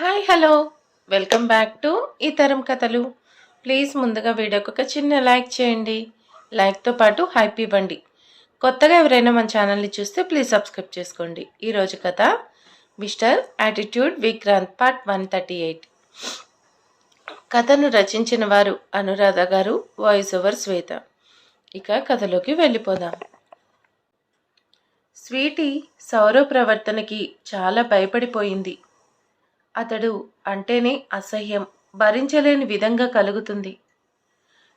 Hi hello. Welcome back to ఈ తరం కథలు. ప్లీజ్ ముందుగా వీడియోకి ఒక చిన్న లైక్ చేయండి. లైక్తో పాటు హైప్ ఇవ్వండి. కొత్తగా ఎవరైనా మన ఛానల్ని చూస్తే ప్లీజ్ సబ్స్క్రైబ్ చేసుకోండి. ఈరోజు కథ mister attitude Vikrant part one thirty eight. కథను రచించిన వారు అనురాధ గారు వాయిస్ ఓవర్ శ్వేత. ఇక కథలోకి వెళ్ళిపోదాం. స్వీటీ సౌరవ్ ప్రవర్తనకి చాలా భయపడిపోయింది. అతడు అంటేనే అసహ్యం భరించలేని విధంగా కలుగుతుంది.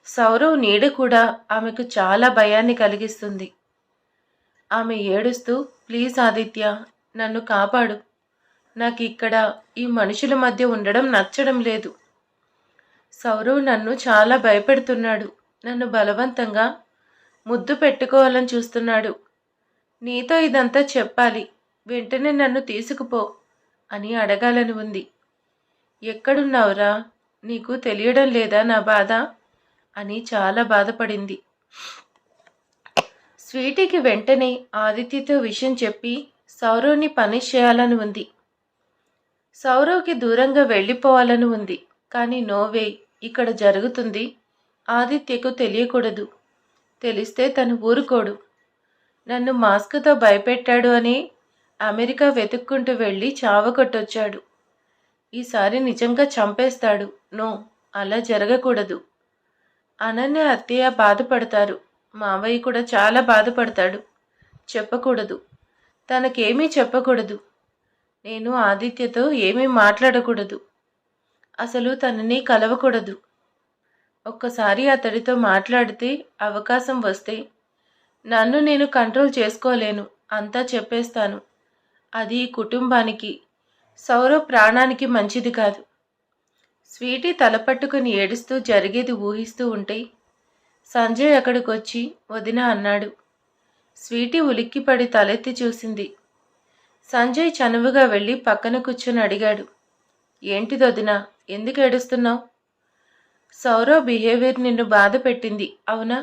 సౌరవ్ నీడ కూడా ఆమెకు చాలా భయాన్ని కలిగిస్తుంది. ఆమె ఏడుస్తూ ప్లీజ్ ఆదిత్య నన్ను కాపాడు. నాకు ఇక్కడ ఈ మనుషుల మధ్య ఉండడం నచ్చడం లేదు. సౌరవ్ నన్ను చాలా భయపెడుతున్నాడు. నన్ను బలవంతంగా ముద్దు పెట్టుకోవాలని చూస్తున్నాడు. నీతో ఇదంతా చెప్పాలి. వెంటనే నన్ను తీసుకుపో. అని అడగాలని ఉంది. ఎక్కడున్నావురా? నీకు తెలియడం లేదా నా బాధ? అని చాలా బాధపడింది. స్వీటీకి వెంటనే ఆదిత్యతో విషయం చెప్పి సౌరవ్ని పనిష్ చేయాలని ఉంది. సౌరవ్కి దూరంగా వెళ్ళిపోవాలని ఉంది. కానీ నోవే ఇక్కడ జరుగుతుంది. ఆదిత్యకు తెలియకూడదు. తెలిస్తే తను ఊరుకోడు. నన్ను మాస్క్తో భయపెట్టాడు అని అమెరికా వెతుక్కుంటూ వెళ్ళి చావకొట్టొచ్చాడు ఈసారి నిజంగా చంపేస్తాడు. నో అలా జరగకూడదు. అనన్య అత్తయ్య బాధపడతారు. మావయ్య కూడా చాలా బాధపడతాడు. చెప్పకూడదు. తనకేమీ చెప్పకూడదు. నేను ఆదిత్యతో ఏమీ మాట్లాడకూడదు. అసలు తనని కలవకూడదు. ఒక్కసారి అతడితో మాట్లాడితే అవకాశం వస్తే నన్ను నేను కంట్రోల్ చేసుకోలేను. అంతా చెప్పేస్తాను. అది కుటుంబానికి సౌరవ్ ప్రాణానికి మంచిది కాదు. స్వీటీ తలపట్టుకుని ఏడుస్తూ జరిగేది ఊహిస్తూ ఉంటే సంజయ్ అక్కడికొచ్చి వదిన అన్నాడు. స్వీటీ ఉలిక్కిపడి తలెత్తి చూసింది. సంజయ్ చనువుగా వెళ్ళి పక్కన కూర్చొని అడిగాడు. ఏంటిది వదిన ఎందుకు ఏడుస్తున్నావు? సౌరవ్ బిహేవియర్ నిన్ను బాధ పెట్టింది అవునా?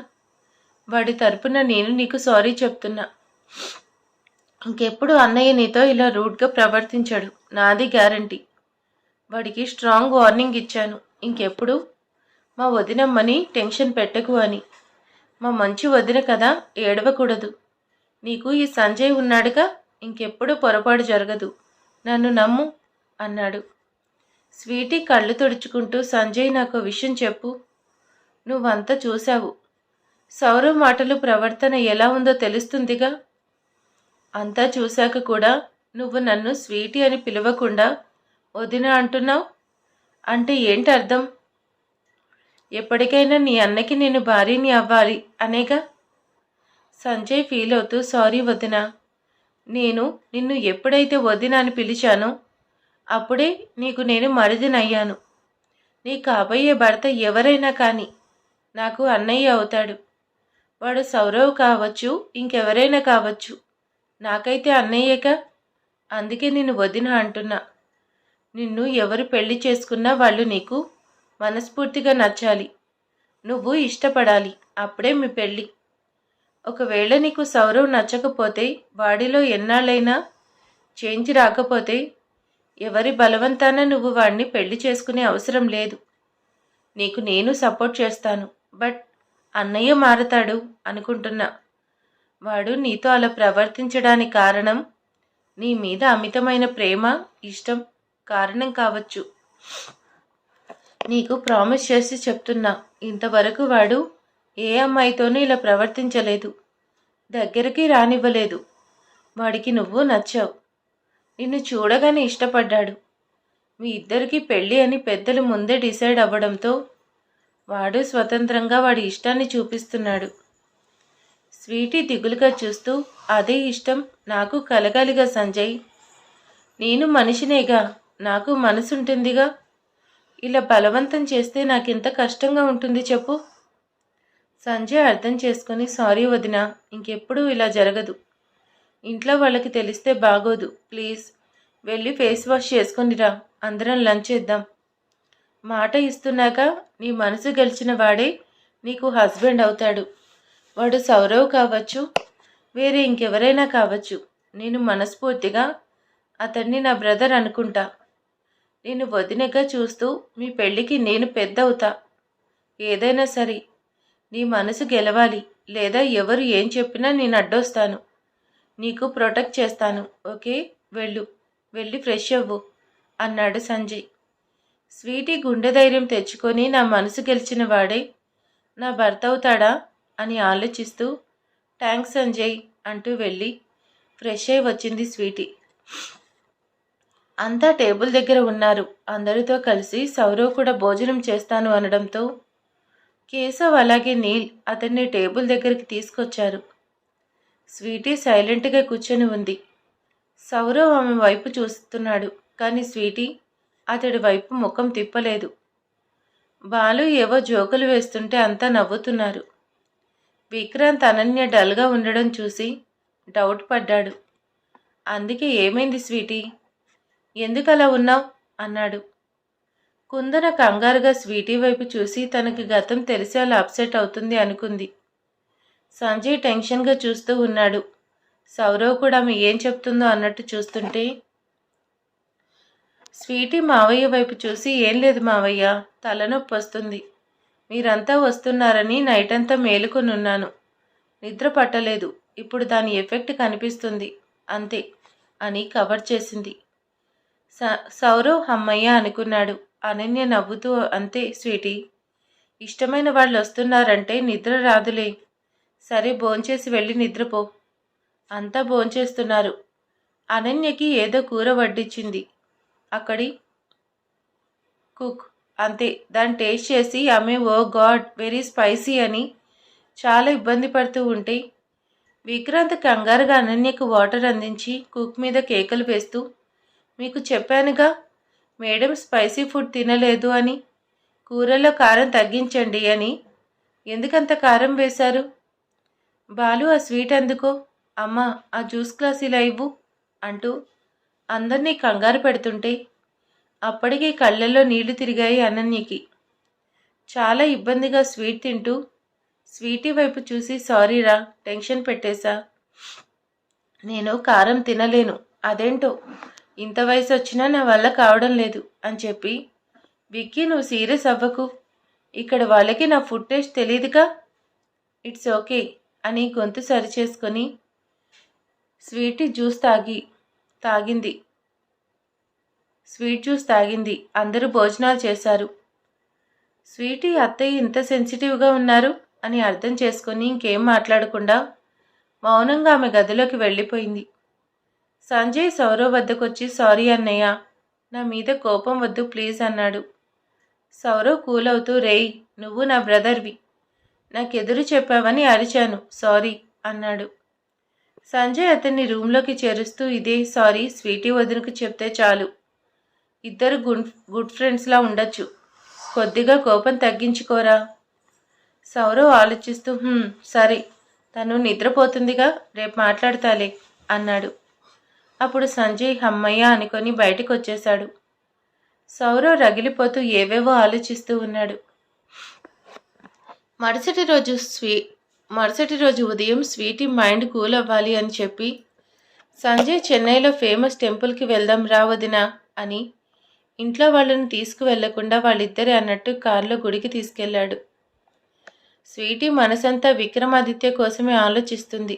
వాడి తరపున నేను నీకు సారీ చెప్తున్నా. ఇంకెప్పుడు అన్నయ్య నీతో ఇలా రూడ్గా ప్రవర్తించాడు. నాది గ్యారంటీ. వాడికి స్ట్రాంగ్ వార్నింగ్ ఇచ్చాను. ఇంకెప్పుడు? మా వదినమ్మని టెన్షన్ పెట్టకు అని. మా మంచి వదిన కదా ఏడవకూడదు. నీకు ఈ సంజయ్ ఉన్నాడుగా ఇంకెప్పుడు పొరపాటు జరగదు. నన్ను నమ్ము అన్నాడు. స్వీటీ కళ్ళు తుడుచుకుంటూ సంజయ్ నాకు విషయం చెప్పు. నువ్వంతా చూశావు. సౌరవ్ మాటలు ప్రవర్తన ఎలా ఉందో తెలుస్తుందిగా? అంతా చూశాక కూడా నువ్వు నన్ను స్వీటీ అని పిలవకుండా వదిన అంటున్నావు? అంటే ఏంటి అర్థం? ఎప్పటికైనా నీ అన్నకి నేను భార్యని అవ్వాలి అనేగా? సంజయ్ ఫీల్ అవుతూ సారీ వదిన నేను నిన్ను ఎప్పుడైతే వదిన అని పిలిచానో అప్పుడే నీకు నేను మరిదినయ్యాను నీ కాబోయే భర్త ఎవరైనా కానీ నాకు అన్నయ్య అవుతాడు. వాడు సౌరవ్ కావచ్చు ఇంకెవరైనా కావచ్చు. నాకైతే అన్నయ్యక. అందుకే నిన్ను వదిన అంటున్నా. నిన్ను ఎవరు పెళ్ళి చేసుకున్నా వాళ్ళు నీకు మనస్ఫూర్తిగా నచ్చాలి. నువ్వు ఇష్టపడాలి. అప్పుడే మీ పెళ్ళి ఒకవేళ నీకు సౌరవ్ నచ్చకపోతే వాడిలో ఎన్నాళ్ళైనా చేంజ్ రాకపోతే ఎవరి బలవంతాన నువ్వు వాడిని పెళ్ళి చేసుకునే అవసరం లేదు. నీకు నేను సపోర్ట్ చేస్తాను. బట్ అన్నయ్య మారతాడు అనుకుంటున్నా. వాడు నీతో అలా ప్రవర్తించడానికి కారణం నీ మీద అమితమైన ప్రేమ ఇష్టం కారణం కావచ్చు. నీకు ప్రామిస్ చేసి చెప్తున్నా ఇంతవరకు వాడు ఏ అమ్మాయితోనూ ఇలా ప్రవర్తించలేదు. దగ్గరికి రానివ్వలేదు. వాడికి నువ్వు నచ్చావు. నిన్ను చూడగానే ఇష్టపడ్డాడు. మీ ఇద్దరికి పెళ్ళి అని పెద్దలు ముందే డిసైడ్ అవ్వడంతో వాడు స్వతంత్రంగా వాడి ఇష్టాన్ని చూపిస్తున్నాడు. స్వీటీ దిగులుగా చూస్తూ అదే ఇష్టం నాకు కలగాలిగా సంజయ్. నేను మనిషినేగా నాకు మనసుంటుందిగా. ఇలా బలవంతం చేస్తే నాకెంత కష్టంగా ఉంటుంది చెప్పు. సంజయ్ అర్థం చేసుకొని సారీ వదిన ఇంకెప్పుడు ఇలా జరగదు. ఇంట్లో వాళ్ళకి తెలిస్తే బాగోదు ప్లీజ్. వెళ్ళి ఫేస్ వాష్ చేసుకునిరా అందరం లంచ్ చేద్దాం. మాట ఇస్తున్నాక నీ మనసు గెలిచిన వాడే నీకు హస్బెండ్ అవుతాడు. వాడు సౌరవ్ కావచ్చు వేరే ఇంకెవరైనా కావచ్చు నేను మనస్ఫూర్తిగా అతన్ని నా బ్రదర్ అనుకుంటా. నేను వదినగా చూస్తూ మీ పెళ్ళికి నేను పెద్ద అవుతా ఏదైనా సరే నీ మనసు గెలవాలి లేదా ఎవరు ఏం చెప్పినా నేను అడ్డొస్తాను. నీకు ప్రొటెక్ట్ చేస్తాను ఓకే? వెళ్ళు వెళ్ళి ఫ్రెష్ అవ్వు అన్నాడు సంజయ్. స్వీటీ గుండె ధైర్యం తెచ్చుకొని నా మనసు గెలిచిన వాడే. నా భర్త అవుతాడా? అని ఆలోచిస్తూ థ్యాంక్స్ సంజయ్ అంటూ వెళ్ళి ఫ్రెష్ అయి వచ్చింది స్వీటీ. అంతా టేబుల్ దగ్గర ఉన్నారు. అందరితో కలిసి సౌరవ్ కూడా భోజనం చేస్తాను అనడంతో కేశవ్ అలాగే నీల్ అతన్ని టేబుల్ దగ్గరికి తీసుకొచ్చారు. స్వీటీ సైలెంట్గా కూర్చొని ఉంది. సౌరవ్ ఆమె వైపు చూస్తున్నాడు కానీ స్వీటీ అతడి వైపు ముఖం తిప్పలేదు. బాలు ఏవో జోకులు వేస్తుంటే అంతా నవ్వుతున్నారు. విక్రాంత్ అనన్య డల్గా ఉండడం చూసి డౌట్ పడ్డాడు. అందుకే ఏమైంది స్వీటీ? ఎందుకు అలా ఉన్నావు? అన్నాడు. కుందన కంగారుగా స్వీటీ వైపు చూసి తనకి గతం తెలిసి అలా అప్సెట్ అవుతుంది అనుకుంది. సంజయ్ టెన్షన్గా చూస్తూ ఉన్నాడు. సౌరవ్ కూడా ఆమె ఏం చెప్తుందో అన్నట్టు చూస్తుంటే స్వీటీ మావయ్య వైపు చూసి ఏం లేదు మావయ్య తలనొప్పి వస్తుంది. మీరంతా వస్తున్నారని నైట్ అంతా మేలుకొనున్నాను. నిద్ర పట్టలేదు. ఇప్పుడు దాని ఎఫెక్ట్ కనిపిస్తుంది. అంతే అని కవర్ చేసింది. స సౌరవ్ అమ్మయ్య అనుకున్నాడు. అనన్య నవ్వుతూ అంతే స్వీటీ. ఇష్టమైన వాళ్ళు వస్తున్నారంటే నిద్ర రాదులే. సరే భోంచేసి వెళ్ళి నిద్రపో. అంతా భోంచేస్తున్నారు. అనన్యకి ఏదో కూర వడ్డించింది అక్కడి కుక్ అంతే. దాన్ని టేస్ట్ చేసి ఆమె ఓ గాడ్ వెరీ స్పైసీ అని చాలా ఇబ్బంది పడుతూ ఉంటే విక్రాంత్ కంగారుగా అనన్యకు వాటర్ అందించి కుక్ మీద కేకలు వేస్తూ మీకు చెప్పానుగా మేడం స్పైసీ ఫుడ్ తినలేదు అని కూరలో కారం తగ్గించండి అని ఎందుకంత కారం వేశారు? బాలు ఆ స్వీట్ ఎందుకో? అమ్మ ఆ జ్యూస్ గ్లాస్ ఇలా ఇవ్వు అంటూ అందరినీ కంగారు పెడుతుంటే అప్పటికే కళ్ళల్లో నీళ్ళు తిరిగాయి అనన్యకి. చాలా ఇబ్బందిగా స్వీట్ తింటూ స్వీటీ వైపు చూసి సారీరా టెన్షన్ పెట్టేశా. నేను కారం తినలేను. అదేంటో? ఇంత వయసు వచ్చినా నా వల్ల కావడం లేదు అని చెప్పి విక్కీ నువ్వు సీరియస్ అవ్వకు. ఇక్కడ వాళ్ళకి నా ఫుడ్ టేస్ట్ తెలియదుగా ఇట్స్ ఓకే అని గొంతు సరిచేసుకొని స్వీట్ జ్యూస్ తాగి తాగింది. స్వీట్ జ్యూస్ తాగింది. అందరూ భోజనాలు చేశారు. స్వీటీ అత్తయ్య ఇంత సెన్సిటివ్గా ఉన్నారు అని అర్థం చేసుకొని ఇంకేం మాట్లాడకుండా మౌనంగా ఆమె గదిలోకి వెళ్ళిపోయింది. సంజయ్ సౌరవ్ వద్దకొచ్చి సారీ అన్నయ్య నా మీద కోపం వద్దు ప్లీజ్ అన్నాడు. సౌరవ్ కూల్ అవుతూ రేయ్ నువ్వు నా బ్రదర్వి. నాకెదురు చెప్పావని అరిచాను. సారీ అన్నాడు. సంజయ్ అతన్ని రూమ్లోకి చేరుస్తూ ఇదే సారీ స్వీటీ వదినకు చెప్తే చాలు. ఇద్దరు గుడ్ గుడ్ ఫ్రెండ్స్లా ఉండొచ్చు. కొద్దిగా కోపం తగ్గించుకోరా? సౌరవ్ ఆలోచిస్తూ సరే తను నిద్రపోతుందిగా రేపు మాట్లాడతాలే అన్నాడు. అప్పుడు సంజయ్ హమ్మయ్య అనుకొని బయటికి వచ్చేశాడు సౌరవ్ రగిలిపోతూ ఏవేవో ఆలోచిస్తూ ఉన్నాడు. మరుసటి రోజు స్వీ మరుసటి రోజు ఉదయం స్వీటీ మైండ్ కూల్ అవ్వాలి అని చెప్పి సంజయ్ చెన్నైలో ఫేమస్ టెంపుల్కి వెళ్దాం రా వదినా అని ఇంట్లో వాళ్ళని తీసుకువెళ్ళకుండా వాళ్ళిద్దరే అన్నట్టు కారులో గుడికి తీసుకెళ్ళాడు. స్వీటీ మనసంతా విక్రమాదిత్య కోసమే ఆలోచిస్తుంది.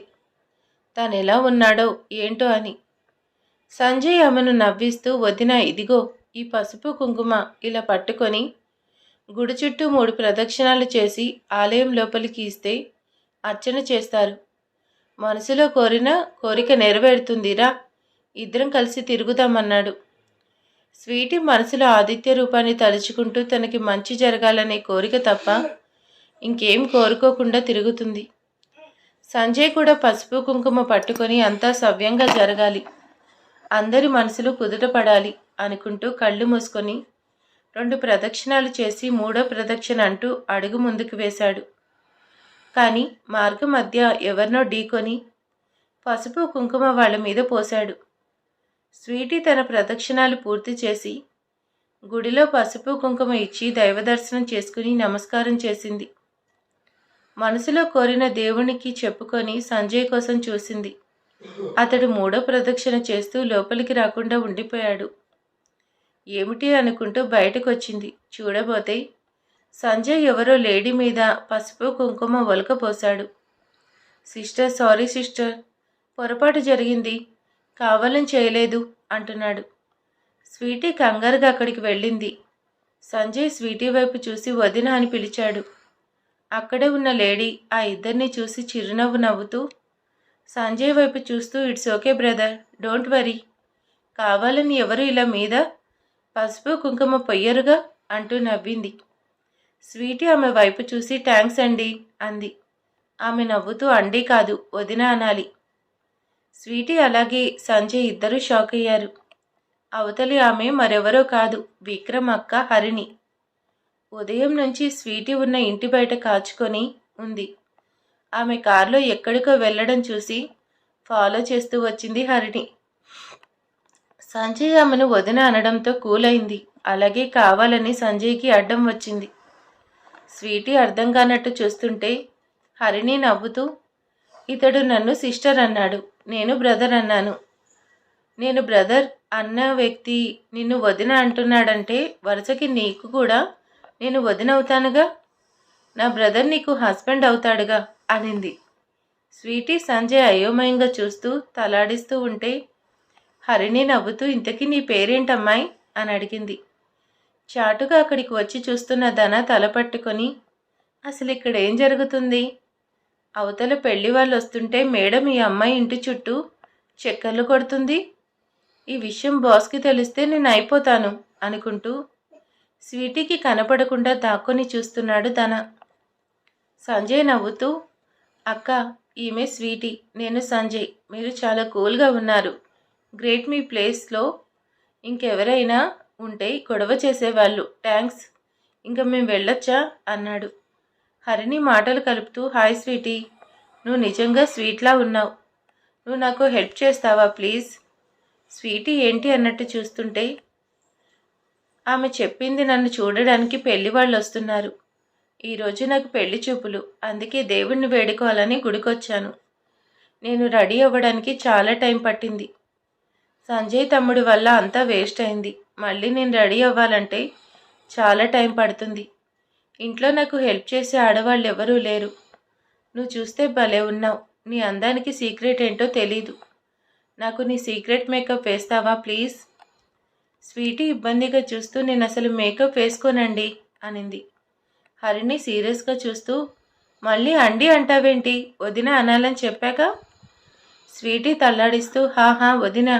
తాను ఎలా ఉన్నాడో ఏంటో అని. సంజయ్ ఆమెను నవ్విస్తూ వదిన ఇదిగో ఈ పసుపు కుంకుమ ఇలా పట్టుకొని గుడి చుట్టూ మూడు ప్రదక్షిణాలు చేసి ఆలయం లోపలికి ఇస్తే అర్చన చేస్తారు. మనసులో కోరిన కోరిక నెరవేరుతుందిరా. ఇద్దరం కలిసి తిరుగుదామన్నాడు. స్వీటి మనసులో ఆదిత్య రూపాన్ని తలుచుకుంటూ తనకి మంచి జరగాలనే కోరిక తప్ప ఇంకేం కోరుకోకుండా తిరుగుతుంది. సంజయ్ కూడా పసుపు కుంకుమ పట్టుకొని అంతా సవ్యంగా జరగాలి. అందరి మనసులు కుదుటపడాలి అనుకుంటూ కళ్ళు మూసుకొని రెండు ప్రదక్షిణాలు చేసి మూడో ప్రదక్షిణ అంటూ అడుగు ముందుకు వేశాడు. కానీ మార్గం మధ్య ఎవరినో ఢీకొని పసుపు కుంకుమ వాళ్ళ మీద పోశాడు. స్వీటీ తన ప్రదక్షిణాలు పూర్తి చేసి గుడిలో పసుపు కుంకుమ ఇచ్చి దైవదర్శనం చేసుకుని నమస్కారం చేసింది. మనసులో కోరిన దేవునికి చెప్పుకొని సంజయ్ కోసం చూసింది. అతడు మూడో ప్రదక్షిణ చేస్తూ లోపలికి రాకుండా ఉండిపోయాడు. ఏమిటి అనుకుంటూ బయటకు వచ్చింది చూడబోతే సంజయ్ ఎవరో లేడీ మీద పసుపు కుంకుమ ఒలకపోశాడు. సిస్టర్ సారీ సిస్టర్ పొరపాటు జరిగింది. కావాలని చేయలేదు అంటున్నాడు. స్వీటీ కంగారుగా అక్కడికి వెళ్ళింది. సంజయ్ స్వీటీ వైపు చూసి వదిన అని పిలిచాడు. అక్కడే ఉన్న లేడీ ఆ ఇద్దరిని చూసి చిరునవ్వు నవ్వుతూ సంజయ్ వైపు చూస్తూ it's okay brother don't worry. కావాలని ఎవరు ఇలా మీద పసుపు కుంకుమ పొయ్యరుగా? అంటూ నవ్వింది. స్వీటీ ఆమె వైపు చూసి థ్యాంక్స్ అండి అంది. ఆమె నవ్వుతూ అండి కాదు వదిన అనాలి. స్వీటీ అలాగే సంజయ్ ఇద్దరూ షాక్ అయ్యారు. అవతలి ఆమె మరెవరో కాదు విక్రమ్ అక్క హరిణి. ఉదయం నుంచి స్వీటీ ఉన్న ఇంటి బయట కాచుకొని ఉంది. ఆమె కారులో ఎక్కడికో వెళ్ళడం చూసి ఫాలో చేస్తూ వచ్చింది హరిణి. సంజయ్ ఆమెను వదిన అనడంతో కూలైంది. అలాగే కావాలని సంజయ్కి అడ్డం వచ్చింది. స్వీటీ అర్థం కానట్టు చూస్తుంటే హరిణి నవ్వుతూ ఇతడు నన్ను సిస్టర్ అన్నాడు. నేను బ్రదర్ అన్నాను. నేను బ్రదర్ అన్న వ్యక్తి నిన్ను వదిన అంటున్నాడంటే వరుసకి నీకు కూడా నేను వదిన అవుతానుగా నా బ్రదర్ నీకు హస్బెండ్ అవుతాడుగా? అనింది. స్వీటీ సంజయ్ అయోమయంగా చూస్తూ తలాడిస్తూ ఉంటే హరిణి నవ్వుతూ ఇంతకీ నీ పేరేంటమ్మాయి? అని అడిగింది. చాటుగా అక్కడికి వచ్చి చూస్తున్న ధన తల పట్టుకొని అసలు ఇక్కడ ఏం జరుగుతుంది? అవతల పెళ్ళి వాళ్ళు వస్తుంటే మేడం ఈ అమ్మాయి ఇంటి చుట్టూ చక్కర్లు కొడుతుంది. ఈ విషయం బాస్కి తెలిస్తే నేను అయిపోతాను అనుకుంటూ స్వీటీకి కనపడకుండా దాక్కొని చూస్తున్నాడు తన. సంజయ్ నవ్వుతూ అక్క ఈమె స్వీటీ నేను సంజయ్ మీరు చాలా కూల్గా ఉన్నారు. గ్రేట్ మీ ప్లేస్లో. ఇంకెవరైనా ఉంటే గొడవ చేసేవాళ్ళు. థ్యాంక్స్ ఇంకా మేము వెళ్ళొచ్చా? అన్నాడు. హరిని మాటలు కలుపుతూ హాయ్ స్వీటీ నువ్వు నిజంగా స్వీట్లా ఉన్నావు. నువ్వు నాకు హెల్ప్ చేస్తావా ప్లీజ్? స్వీటీ ఏంటి అన్నట్టు చూస్తుంటే ఆమె చెప్పింది నన్ను చూడడానికి పెళ్ళి వాళ్ళు వస్తున్నారు. ఈరోజు నాకు పెళ్ళి చూపులు. అందుకే దేవుణ్ణి వేడుకోవాలని గుడికొచ్చాను. నేను రెడీ అవ్వడానికి చాలా టైం పట్టింది. సంజయ్ తమ్ముడి వల్ల అంతా వేస్ట్ అయింది. మళ్ళీ నేను రెడీ అవ్వాలంటే చాలా టైం పడుతుంది. ఇంట్లో నాకు హెల్ప్ చేసే ఆడవాళ్ళు ఎవరూ లేరు. నువ్వు చూస్తే భలే ఉన్నావు. నీ అందానికి సీక్రెట్ ఏంటో తెలీదు. నాకు నీ సీక్రెట్ మేకప్ వేస్తావా ప్లీజ్? స్వీటీ ఇబ్బందిగా చూస్తూ నేను అసలు మేకప్ వేసుకోనండి అనింది. హరిని సీరియస్గా చూస్తూ మళ్ళీ అండి అంటావేంటి? వదిన అనాలని చెప్పాక? స్వీటీ తల్లాడిస్తూ హాహా వదిన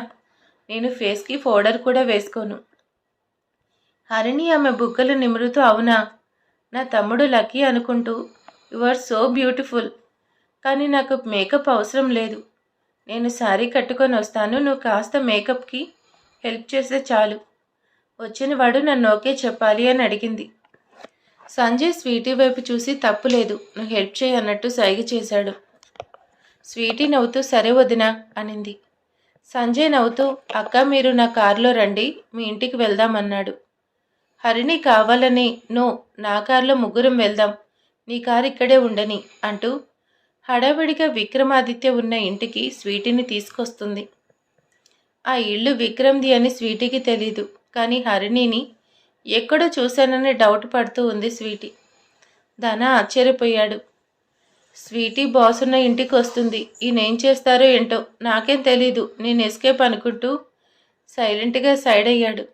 నేను ఫేస్కి పౌడర్ కూడా వేసుకోను. హరిణి ఆమె బుగ్గలు నిమురుతూ అవునా? నా తమ్ముడు లక్కీ అనుకుంటూ యు ఆర్ సో బ్యూటిఫుల్. కానీ నాకు మేకప్ అవసరం లేదు. నేను శారీ కట్టుకొని వస్తాను. నువ్వు కాస్త మేకప్కి హెల్ప్ చేస్తే చాలు. వచ్చిన వాడు నన్ను ఓకే చెప్పాలి అని అడిగింది. సంజయ్ స్వీటీ వైపు చూసి తప్పు లేదు. నువ్వు హెల్ప్ చేయి అన్నట్టు సైగ చేశాడు. స్వీటీ నవ్వుతూ సరే వదినా అనింది. సంజయ్ నవ్వుతూ అక్క మీరు నా కారులో రండి. మీ ఇంటికి వెళ్దామన్నాడు హరిణి కావాలని నో నా కారులో ముగ్గురం వెళ్దాం. నీ కారు ఇక్కడే ఉండని అంటూ హడావిడిగా విక్రమాదిత్య ఉన్న ఇంటికి స్వీటీని తీసుకొస్తుంది. ఆ ఇల్లు విక్రమ్ది అని స్వీటీకి తెలీదు కానీ హరిణిని ఎక్కడో చూశానని డౌట్ పడుతూ ఉంది స్వీటీ. ధన ఆశ్చర్యపోయాడు. స్వీటీ బాస్ ఉన్న ఇంటికి వస్తుంది. ఈయనేం చేస్తారో ఏంటో నాకేం తెలీదు. నేను ఎస్కేప్ అనుకుంటూ సైలెంట్గా సైడ్ అయ్యాడు.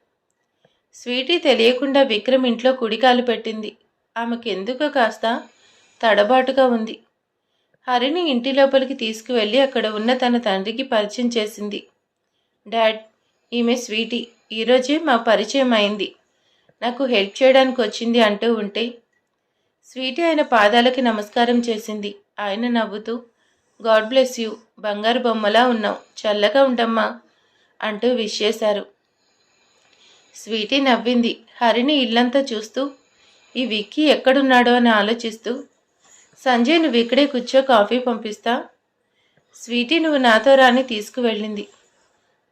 స్వీటీ తెలియకుండా విక్రమ్ ఇంట్లో కుడికాలు పెట్టింది. ఆమెకెందుకో కాస్త తడబాటుగా ఉంది. హరిని ఇంటి లోపలికి తీసుకువెళ్ళి అక్కడ ఉన్న తన తండ్రికి పరిచయం చేసింది. డాడ్ ఈమె స్వీటీ. ఈరోజే మా పరిచయం అయింది. నాకు హెల్ప్ చేయడానికి వచ్చింది అంటూ ఉంటే స్వీటీ ఆయన పాదాలకి నమస్కారం చేసింది. ఆయన నవ్వుతూ గాడ్ బ్లెస్ యూ. బంగారు బొమ్మలా ఉన్నావు. చల్లగా ఉండమ్మా అంటూ విష్ చేశారు. స్వీటీ నవ్వింది. హరిని ఇల్లంతా చూస్తూ ఈ విక్కీ ఎక్కడున్నాడో అని ఆలోచిస్తూ సంజయ్ నువ్వు ఇక్కడే కూర్చో కాఫీ పంపిస్తా. స్వీటీ నువ్వు నాతో రాని తీసుకువెళ్ళింది.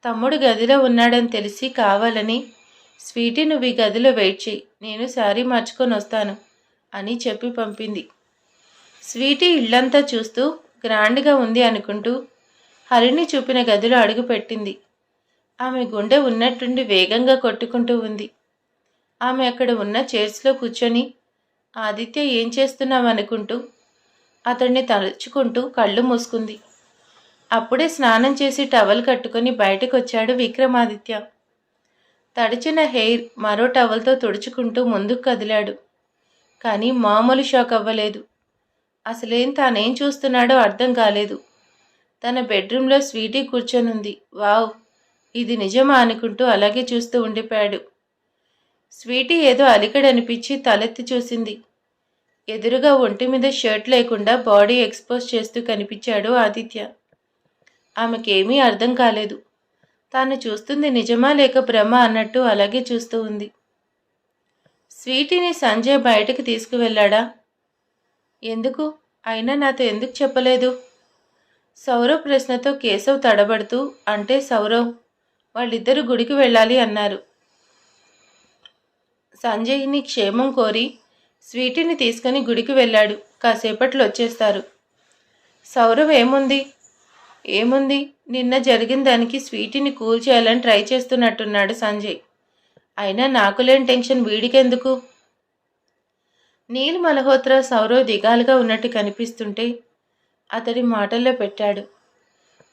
తమ్ముడు గదిలో ఉన్నాడని తెలిసి కావాలని స్వీటీ నువ్వు ఈ గదిలో వెయిట్ చేయి నేను శారీ మార్చుకొని వస్తాను అని చెప్పి పంపింది. స్వీటీ ఇళ్ళంతా చూస్తూ గ్రాండ్గా ఉంది అనుకుంటూ హరిని చూపిన గదిలో అడుగుపెట్టింది. ఆమె గుండె ఉన్నట్టుండి వేగంగా కొట్టుకుంటూ ఉంది. ఆమె అక్కడ ఉన్న చైర్స్లో కూర్చొని ఆదిత్య ఏం చేస్తున్నామనుకుంటూ అతన్ని తలుచుకుంటూ కళ్ళు మూసుకుంది. అప్పుడే స్నానం చేసి టవల్ కట్టుకొని బయటకు వచ్చాడు విక్రమాదిత్య. తడిచిన హెయిర్ మరో టవల్తో తుడుచుకుంటూ ముందుకు కదిలాడు. కానీ మామూలు షాక్ అవ్వలేదు. అసలేం తానేం చూస్తున్నాడో అర్థం కాలేదు. తన బెడ్రూమ్లో స్వీటీ కూర్చొనుంది. వావ్ ఇది నిజమా అనుకుంటూ అలాగే చూస్తూ ఉండిపోయాడు. స్వీటీ ఏదో అలికడనిపించి తలెత్తి చూసింది. ఎదురుగా ఒంటి మీద షర్ట్ లేకుండా బాడీ ఎక్స్పోజ్ చేస్తూ కనిపించాడు ఆదిత్య. ఆమెకేమీ అర్థం కాలేదు. తాను చూస్తుంది నిజమా లేక భ్రమ అన్నట్టు అలాగే చూస్తూ ఉంది. స్వీటీని సంజయ్ బయటకు తీసుకువెళ్ళాడా? ఎందుకు? అయినా నాతో ఎందుకు చెప్పలేదు? సౌరవ్ ప్రశ్నతో కేశవ్ తడబడుతూ అంటే సౌరవ్ వాళ్ళిద్దరూ గుడికి వెళ్ళాలి అన్నారు. సంజయ్ని క్షేమం కోరి స్వీటీని తీసుకొని గుడికి వెళ్ళాడు. కాసేపట్లో వచ్చేస్తారు. సౌరవ్ ఏముంది? ఏముంది? నిన్న జరిగిన దానికి స్వీటీని కూల్ చేయాలని ట్రై చేస్తున్నట్టున్నాడు సంజయ్. అయినా నాకు లేని టెన్షన్ వీడికెందుకు? నీల్ మల్హోత్రా సౌరవ్ దిగాలుగా ఉన్నట్టు కనిపిస్తుంటే అతడి మాటల్లో పెట్టాడు.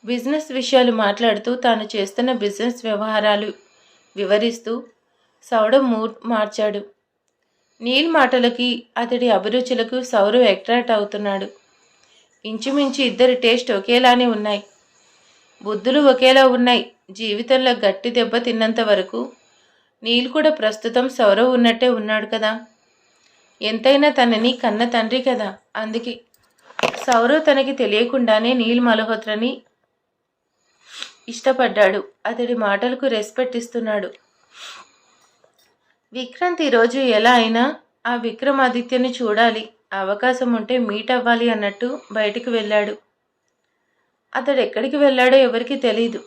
బిజినెస్ విషయాలు మాట్లాడుతూ తాను చేస్తున్న బిజినెస్ వ్యవహారాలు వివరిస్తూ సౌరవ్ మూడ్ మార్చాడు. నీల్ మాటలకి అతడి అభిరుచులకు సౌరవ్ అట్రాక్ట్ అవుతున్నాడు. ఇంచుమించు ఇద్దరి టేస్ట్ ఒకేలానే ఉన్నాయి. బుద్ధులు ఒకేలా ఉన్నాయి. జీవితంలో గట్టి దెబ్బ తిన్నంత వరకు నీల్ కూడా ప్రస్తుతం సౌరవ్ ఉన్నట్టే ఉన్నాడు కదా. ఎంతైనా తనని కన్న తండ్రి కదా. అందుకే సౌరవ్ తనకి తెలియకుండానే నీల్ మల్హోత్రని ఇష్టపడ్డాడు. అతడి మాటలకు రెస్పెక్ట్ ఇస్తున్నాడు. విక్రాంత్ ఈరోజు ఎలా అయినా ఆ విక్రమాదిత్యని చూడాలి. అవకాశం ఉంటే మీట్ అవ్వాలి అన్నట్టు బయటికి వెళ్ళాడు. అతడు ఎక్కడికి వెళ్ళాడో ఎవరికి తెలీదు.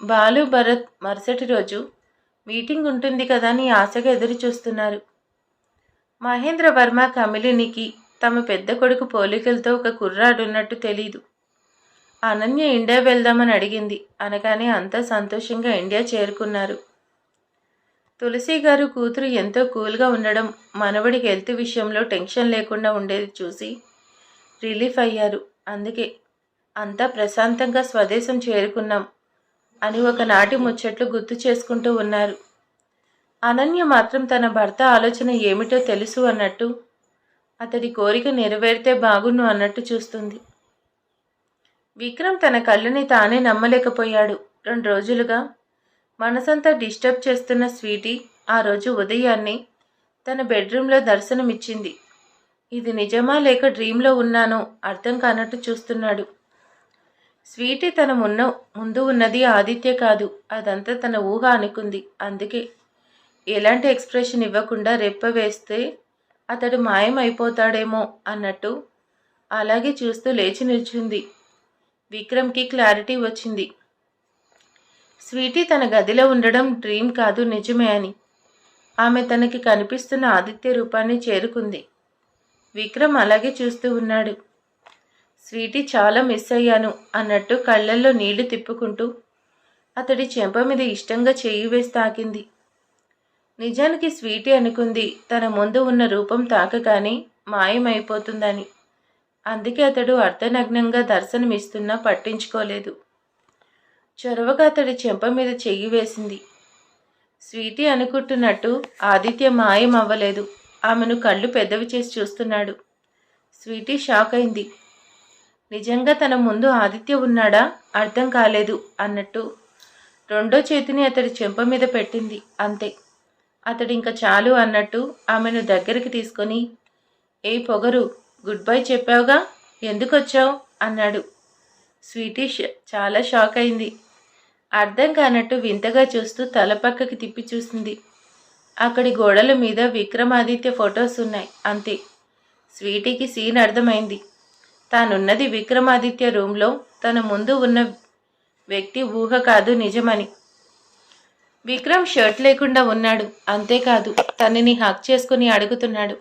బాలు భరత్ మరుసటి రోజు మీటింగ్ ఉంటుంది కదా అని ఆశగా ఎదురు చూస్తున్నారు మహేంద్ర వర్మ కమిలినికి తమ పెద్ద కొడుకు పోలికలతో ఒక కుర్రాడున్నట్టు తెలీదు. అనన్య ఇండియా వెళ్దామని అడిగింది. అనగానే అంతా సంతోషంగా ఇండియా చేరుకున్నారు. తులసి గారు కూతురు ఎంతో కూల్గా ఉండడం మనవడికి హెల్త్ విషయంలో టెన్షన్ లేకుండా ఉండేది చూసి రిలీఫ్ అయ్యారు. అందుకే అంతా ప్రశాంతంగా స్వదేశం చేరుకున్నాం అని ఒకనాటి ముచ్చట్లు గుర్తు చేసుకుంటూ ఉన్నారు. అనన్య మాత్రం తన భర్త ఆలోచన ఏమిటో తెలుసు అన్నట్టు అతడి కోరిక నెరవేరితే బాగున్ను అన్నట్టు చూస్తుంది. విక్రమ్ తన కళ్ళని తానే నమ్మలేకపోయాడు. రెండు రోజులుగా మనసంతా డిస్టర్బ్ చేస్తున్న స్వీటీ ఆ రోజు ఉదయాన్నే తన బెడ్రూమ్లో దర్శనమిచ్చింది. ఇది నిజమా లేక డ్రీమ్లో ఉన్నానో అర్థం కానట్టు చూస్తున్నాడు. స్వీటీ తన మున్న ముందు ఉన్నది ఆదిత్య కాదు. అదంతా తన ఊహ అనుకుంది. అందుకే ఎలాంటి ఎక్స్ప్రెషన్ ఇవ్వకుండా రెప్ప వేస్తే అతడు మాయం అయిపోతాడేమో అన్నట్టు అలాగే చూస్తూ లేచి నిల్చుంది. విక్రమ్కి క్లారిటీ వచ్చింది. స్వీటీ తన గదిలో ఉండడం డ్రీమ్ కాదు నిజమే అని. ఆమె తనకి కనిపిస్తున్న ఆదిత్య రూపాన్ని చేరుకుంది. విక్రమ్ అలాగే చూస్తూ ఉన్నాడు. స్వీటీ చాలా మిస్ అయ్యాను అన్నట్టు కళ్ళల్లో నీళ్ళు తిప్పుకుంటూ అతడి చెంప మీద ఇష్టంగా చెయ్యి వేసి తాకింది. నిజానికి స్వీటీ అనుకుంది తన ముందు ఉన్న రూపం తాకగానే మాయమైపోతుందని. అందుకే అతడు అర్ధనగ్నంగా దర్శనమిస్తున్నా పట్టించుకోలేదు. చొరవగా అతడి చెంప మీద చెయ్యి వేసింది. స్వీటీ అనుకుంటున్నట్టు ఆదిత్య మాయం అవ్వలేదు ఆమెను కళ్ళు పెద్దవి చేసి చూస్తున్నాడు. స్వీటీ షాక్ అయింది. నిజంగా తన ముందు ఆదిత్య ఉన్నాడా? అర్థం కాలేదు అన్నట్టు రెండో చేతిని అతడి చెంప మీద పెట్టింది. అంతే. అతడు చాలు అన్నట్టు ఆమెను దగ్గరికి తీసుకొని ఏ పొగరు గుడ్ బై చెప్పావుగా? ఎందుకు వచ్చావు అన్నాడు. స్వీటీ ష- చాలా షాక్ అయింది అర్థం కానట్టు వింతగా చూస్తూ తల పక్కకి తిప్పి చూసింది. అక్కడి గోడల మీద విక్రమాదిత్య ఫొటోస్ ఉన్నాయి అంతే. స్వీటీకి సీన్ అర్థమైంది. తానున్నది విక్రమాదిత్య రూమ్లో తన ముందు ఉన్న వ్యక్తి ఊహ కాదు నిజమని. విక్రమ్ షర్ట్ లేకుండా ఉన్నాడు అంతేకాదు తనని హక్ చేసుకుని అడుగుతున్నాడు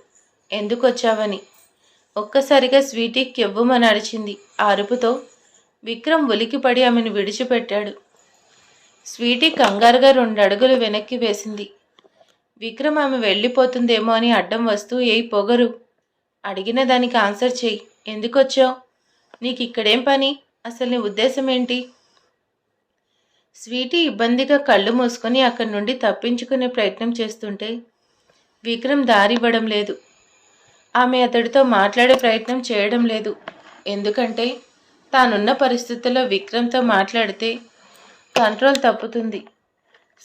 ఎందుకు వచ్చావని ఒక్కసారిగా స్వీటీ కెవ్వుమని అరిచింది. ఆ అరుపుతో విక్రమ్ ఉలికిపడి ఆమెను విడిచిపెట్టాడు. స్వీటీ కంగారుగా రెండు అడుగులు వెనక్కి వేసింది. విక్రమ్ ఆమె వెళ్ళిపోతుందేమో అని అడ్డం వస్తూ ఏ పొగరు అడిగిన దానికి ఆన్సర్ చెయ్యి. ఎందుకొచ్చావు? నీకు ఇక్కడేం పని? అసలు నీ ఉద్దేశం ఏంటి స్వీటీ ఇబ్బందిగా కళ్ళు మూసుకొని అక్కడి నుండి తప్పించుకునే ప్రయత్నం చేస్తుంటే విక్రమ్ దారివ్వడం లేదు. ఆమె అతడితో మాట్లాడే ప్రయత్నం చేయడం లేదు. ఎందుకంటే తానున్న పరిస్థితుల్లో విక్రమ్తో మాట్లాడితే కంట్రోల్ తప్పుతుంది.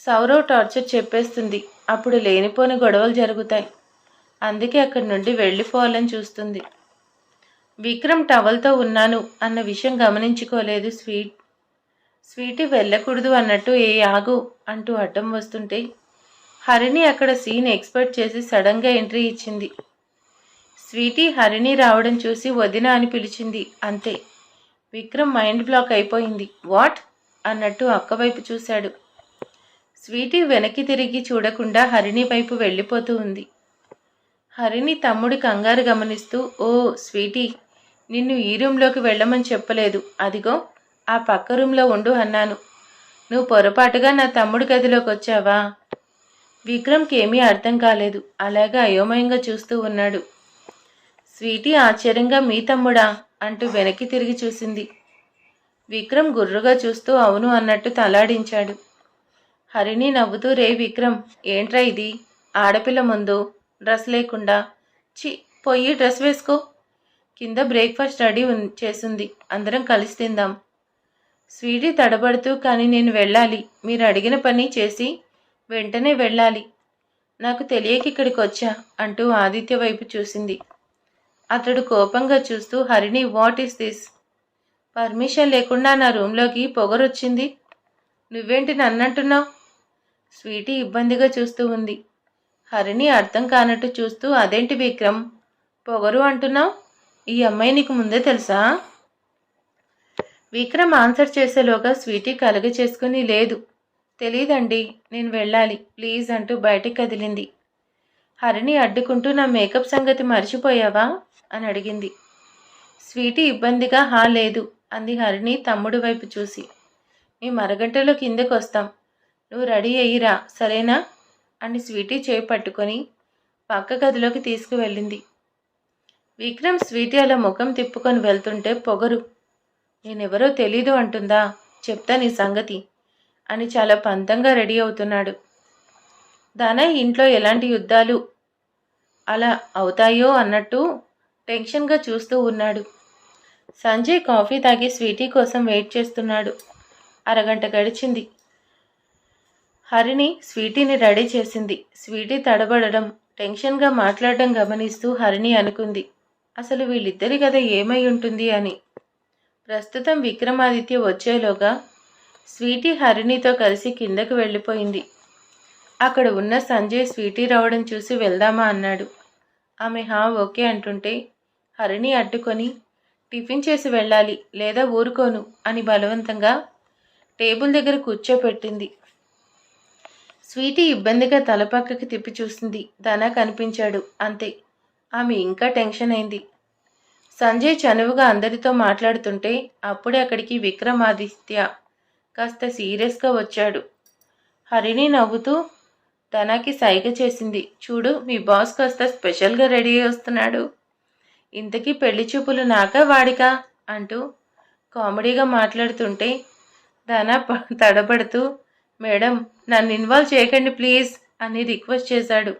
సౌరవ్ టార్చర్ చెప్పేస్తుంది. అప్పుడు లేనిపోని గొడవలు జరుగుతాయి. అందుకే అక్కడి నుండి వెళ్ళిపోవాలని చూస్తుంది. విక్రమ్ టవల్తో ఉన్నాను అన్న విషయం గమనించుకోలేదు స్వీట్. స్వీటీ వెళ్ళకూడదు అన్నట్టు ఏ ఆగు అంటూ అడ్డం వస్తుంటే హరిణి అక్కడ సీన్ ఎక్స్పెక్ట్ చేసి సడన్గా ఎంట్రీ ఇచ్చింది. స్వీటీ హరిణి రావడం చూసి వదిన అని పిలిచింది. అంతే. విక్రమ్ మైండ్ బ్లాక్ అయిపోయింది. వాట్? అన్నట్టు అక్కవైపు చూశాడు. స్వీటీ వెనక్కి తిరిగి చూడకుండా హరిణి వైపు వెళ్ళిపోతూ ఉంది. హరిణి తమ్ముడి కంగారు గమనిస్తూ ఓ స్వీటీ నిన్ను ఈ రూమ్లోకి వెళ్ళమని చెప్పలేదు. అదిగో ఆ పక్క రూమ్లో ఉండు అన్నాను. నువ్వు పొరపాటుగా నా తమ్ముడి గదిలోకి వచ్చావా? విక్రమ్కి ఏమీ అర్థం కాలేదు. అలాగే అయోమయంగా చూస్తూ ఉన్నాడు. స్వీటీ ఆశ్చర్యంగా మీ తమ్ముడా అంటూ వెనక్కి తిరిగి చూసింది. విక్రమ్ గుర్రుగా చూస్తూ అవును అన్నట్టు తలాడించాడు. హరిణి నవ్వుతూ రే విక్రమ్ ఏంట్రా ఇది? ఆడపిల్ల ముందు డ్రెస్ లేకుండా. చి పొయ్యి డ్రెస్ వేసుకో. కింద బ్రేక్ఫాస్ట్ రెడీ చేసింది. అందరం కలిసి తిందాం. స్వీటీ తడబడుతూ కానీ నేను వెళ్ళాలి. మీరు అడిగిన పని చేసి వెంటనే వెళ్ళాలి. నాకు తెలియక ఇక్కడికి వచ్చా అంటూ ఆదిత్య వైపు చూసింది. అతడు కోపంగా చూస్తూ Harini what is this permission లేకుండా నా రూమ్లోకి పొగరొచ్చింది. నువ్వేంటి నన్నంటున్నావు? స్వీటీ ఇబ్బందిగా చూస్తూ ఉంది. హరిణి అర్థం కానట్టు చూస్తూ అదేంటి విక్రమ్? పొగరు అంటున్నావు? ఈ అమ్మాయి నీకు ముందే తెలుసా? విక్రమ్ ఆన్సర్ చేసేలోగా స్వీటీ కలుగ చేసుకుని లేదు తెలీదండి నేను వెళ్ళాలి ప్లీజ్ అంటూ బయటికి కదిలింది. హరిణి అడ్డుకుంటూ నా మేకప్ సంగతి మర్చిపోయావా? అని అడిగింది. స్వీటీ ఇబ్బందిగా హా లేదు అంది హరిణి తమ్ముడు వైపు చూసి. మేము అరగంటలో కిందకు వస్తాం నువ్వు రెడీ అయ్యిరా సరేనా? అని స్వీటీ చేయి పట్టుకొని పక్క గదిలోకి తీసుకువెళ్ళింది. విక్రమ్ స్వీటీ అలా ముఖం తిప్పుకొని వెళ్తుంటే పొగరు. నేనెవరో తెలీదు అంటుందా? చెప్తా నీ సంగతి అని చాలా పంతంగా రెడీ అవుతున్నాడు. దాన ఇంట్లో ఎలాంటి యుద్ధాలు అలా అవుతాయో అన్నట్టు టెన్షన్గా చూస్తూ ఉన్నాడు. సంజయ్ కాఫీ తాగి స్వీటీ కోసం వెయిట్ చేస్తున్నాడు. అరగంట గడిచింది. హరిని స్వీటీని రెడీ చేసింది. స్వీటీ తడబడడం టెన్షన్గా మాట్లాడడం గమనిస్తూ హరిణి అనుకుంది. అసలు వీళ్ళిద్దరి కథ ఏమై ఉంటుంది అని. ప్రస్తుతం విక్రమాదిత్య వచ్చేలోగా స్వీటీ హరిణితో కలిసి కిందకు వెళ్ళిపోయింది. అక్కడ ఉన్న సంజయ్ స్వీటీ రావడం చూసి వెళ్దామా? అన్నాడు. ఆమె హా ఓకే అంటుంటే హరిణి అడ్డుకొని టిఫిన్ చేసి వెళ్ళాలి లేదా ఊరుకోను అని బలవంతంగా టేబుల్ దగ్గర కూర్చోపెట్టింది. స్వీటీ ఇబ్బందిగా తలపక్కకి తిప్పి చూసింది. ధన కనిపించాడు. అంతే. ఆమె ఇంకా టెన్షన్ అయింది. సంజయ్ చనువుగా అందరితో మాట్లాడుతుంటే అప్పుడే అక్కడికి విక్రమాదిత్య కాస్త సీరియస్గా వచ్చాడు. హరిణి నవ్వుతూ తనకి సైగ చేసింది. చూడు మీ బాస్ కాస్త స్పెషల్గా రెడీ వస్తున్నాడు. ఇంతకీ పెళ్ళి చూపులు నాకా వాడికా? అంటూ కామెడీగా మాట్లాడుతుంటే ధన తడబడుతూ మేడం నన్ను ఇన్వాల్వ్ చేయకండి ప్లీజ్ అని రిక్వెస్ట్ చేశాడు.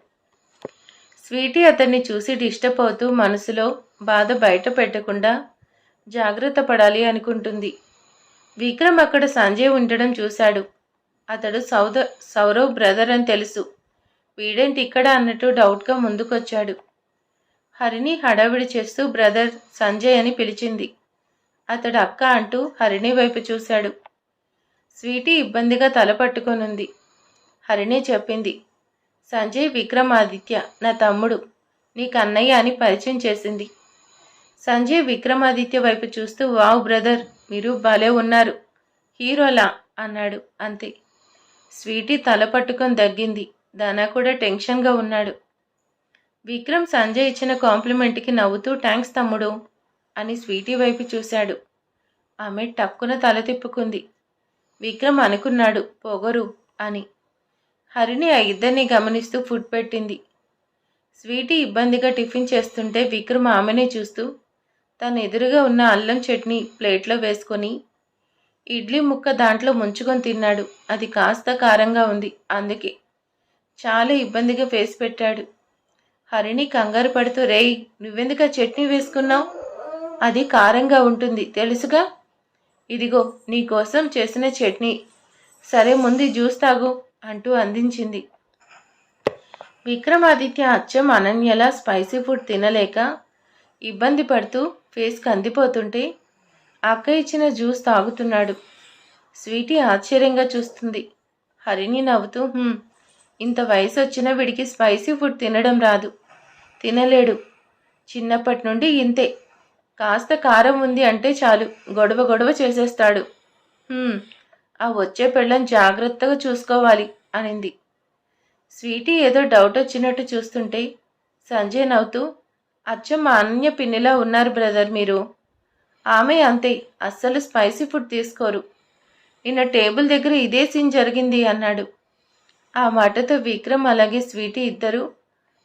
స్వీటీ అతన్ని చూసి డిస్టర్బ్ అవుతూ మనసులో బాధ బయట పెట్టకుండా జాగ్రత్త పడాలి అనుకుంటుంది. విక్రమ్ అక్కడ సంజయ్ ఉండడం చూశాడు. అతడు సౌద సౌరవ్ బ్రదర్ అని తెలుసు. వీడేంటి ఇక్కడ అన్నట్టు డౌట్గా ముందుకొచ్చాడు. హరిని హడావిడి చేస్తూ బ్రదర్ సంజయ్ అని పిలిచింది. అతడు అక్క అంటూ హరిణి వైపు చూశాడు. స్వీటీ ఇబ్బందిగా తల పట్టుకొనుంది. హరిణి చెప్పింది సంజయ్ విక్రమాదిత్య నా తమ్ముడు నీకు అన్నయ్య అని పరిచయం చేసింది. సంజయ్ విక్రమాదిత్య వైపు చూస్తూ వావ్ బ్రదర్ మీరు భలే ఉన్నారు. హీరోలా అన్నాడు అంతే. స్వీటీ తల పట్టుకొని దగ్గింది. దానా కూడా టెన్షన్గా ఉన్నాడు. విక్రమ్ సంజయ్ ఇచ్చిన కాంప్లిమెంట్కి నవ్వుతూ థ్యాంక్స్ తమ్ముడు అని స్వీటీ వైపు చూశాడు. ఆమె టక్కున తల తిప్పుకుంది. విక్రమ్ అనుకున్నాడు పొగరు అని. హరిణి ఆ ఇద్దరిని గమనిస్తూ ఫుడ్ పెట్టింది. స్వీటీ ఇబ్బందిగా టిఫిన్ చేస్తుంటే విక్రమ్ ఆమెనే చూస్తూ తన ఎదురుగా ఉన్న అల్లం చట్నీ ప్లేట్లో వేసుకొని ఇడ్లీ ముక్క దాంట్లో ముంచుకొని తిన్నాడు. అది కాస్త కారంగా ఉంది. అందుకే చాలా ఇబ్బందిగా ఫేస్ పెట్టాడు. హరిణి కంగారు పడుతూ రేయ్ నువ్వెందుకు చట్నీ వేసుకున్నావు? అది కారంగా ఉంటుంది తెలుసుగా? ఇదిగో నీకోసం చేసిన చట్నీ. సరే ముందు జ్యూస్ తాగు అంటూ అందించింది. విక్రమాదిత్య అచ్చం అనన్యలా స్పైసీ ఫుడ్ తినలేక ఇబ్బంది పడుతూ ఫేస్ కందిపోతుంటే అక్క ఇచ్చిన జ్యూస్ తాగుతున్నాడు. స్వీటీ ఆశ్చర్యంగా చూస్తుంది. హరిణి నవ్వుతూ ఇంత వయసు వచ్చిన వీడికి స్పైసీ ఫుడ్ తినడం రాదు. తినలేడు. చిన్నప్పటి నుండి ఇంతే. కాస్త కారం ఉంది అంటే చాలు. గొడవ గొడవ చేసేస్తాడు. ఆ వచ్చే పెళ్ళం జాగ్రత్తగా చూసుకోవాలి అనింది. స్వీటీ ఏదో డౌట్ వచ్చినట్టు చూస్తుంటే సంజయ్ నవ్వుతూ అచ్చం మా అన్య పిన్నిలా ఉన్నారు బ్రదర్ మీరు. ఆమె అంతే అస్సలు స్పైసీ ఫుడ్ తీసుకోరు. నిన్న టేబుల్ దగ్గర ఇదే సీన్ జరిగింది అన్నాడు. ఆ మాటతో విక్రమ్ అలాగే స్వీటీ ఇద్దరు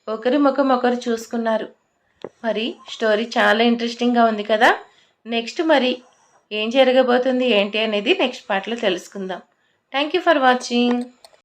ఒకరి ముఖం ఒకరు చూసుకున్నారు. మరి స్టోరీ చాలా ఇంట్రెస్టింగ్గా ఉంది కదా? నెక్స్ట్ మరి ఏం జరగబోతుంది ఏంటి అనేది నెక్స్ట్ పార్ట్లో తెలుసుకుందాం. Thank you for watching.